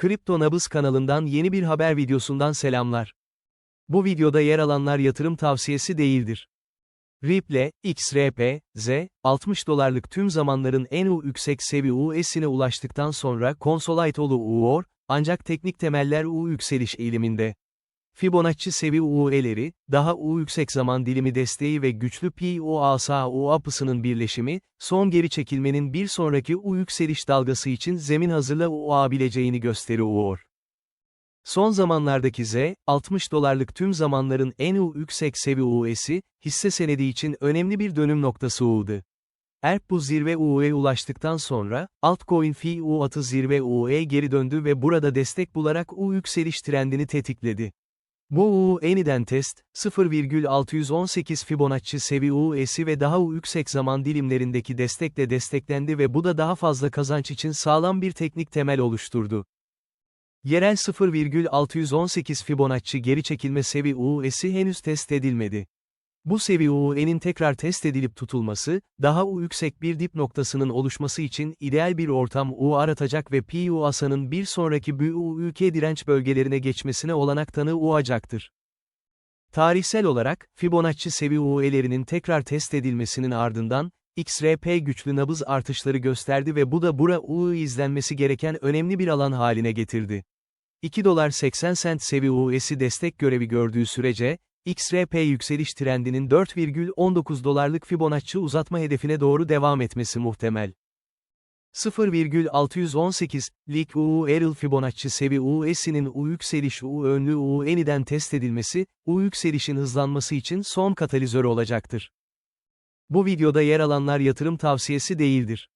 Kripto Nabız kanalından yeni bir haber videosundan selamlar. Bu videoda yer alanlar yatırım tavsiyesi değildir. Ripple, XRP, Z, 60 dolarlık tüm zamanların en yüksek seviyesine ulaştıktan sonra konsolaytolu uğur, ancak teknik temeller u yükseliş eğiliminde. Fibonacci seviyeleri, daha u yüksek zaman dilimi desteği ve güçlü POASA-U apısının birleşimi, son geri çekilmenin bir sonraki u yükseliş dalgası için zemin hazırla uabileceğini gösteriyor. Son zamanlardaki Z, 60 dolarlık tüm zamanların en u yüksek seviyesi, hisse senedi için önemli bir dönüm noktası oldu. ERP bu zirve UU'ya ulaştıktan sonra, altcoin FIU atı zirve UU'ya geri döndü ve burada destek bularak U yükseliş trendini tetikledi. Bu U eniden test, 0,618 Fibonacci seviyesi ve daha yüksek zaman dilimlerindeki destekle desteklendi ve bu da daha fazla kazanç için sağlam bir teknik temel oluşturdu. Yerel 0,618 Fibonacci geri çekilme seviyesi henüz test edilmedi. Bu seviyenin tekrar test edilip tutulması, daha U yüksek bir dip noktasının oluşması için ideal bir ortam U aratacak ve PU asanın bir sonraki BU ülke direnç bölgelerine geçmesine olanak tanıyacaktır. Tarihsel olarak, Fibonacci seviyelerinin tekrar test edilmesinin ardından, XRP güçlü nabız artışları gösterdi ve bu da bura U izlenmesi gereken önemli bir alan haline getirdi. 2 dolar 80 sent seviyesi destek görevi gördüğü sürece, XRP yükseliş trendinin 4,19 dolarlık Fibonacci uzatma hedefine doğru devam etmesi muhtemel. 0,618'lik U Eril Fibonacci seviyesinin U yükseliş U önlü U eniden test edilmesi, U yükselişin hızlanması için son katalizör olacaktır. Bu videoda yer alanlar yatırım tavsiyesi değildir.